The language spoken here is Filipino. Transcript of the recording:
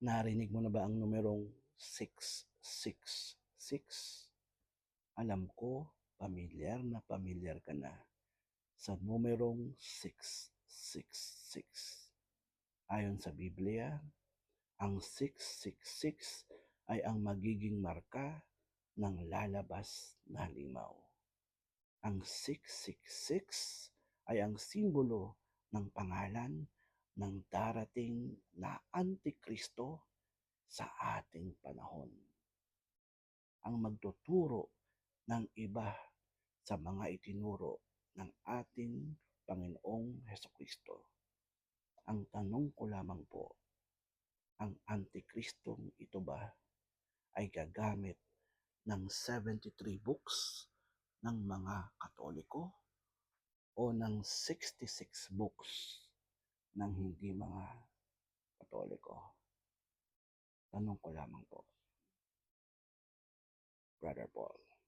Narinig mo na ba ang numerong 666? Alam ko, pamilyar na pamilyar ka na sa numerong 666. Ayon sa Biblia, ang 666 ay ang magiging marka ng lalabas na limaw. Ang 666 ay ang simbolo ng pangalan ng darating na Antikristo sa ating panahon. Ang magtuturo ng iba sa mga itinuro ng ating Panginoong Heso Kristo. Ang tanong ko lamang po, ang Antikristong ito ba ay gagamit ng 73 books ng mga Katoliko o ng 66 books ng hindi mga Katoliko? Tanong ko lamang po. Brother Paul.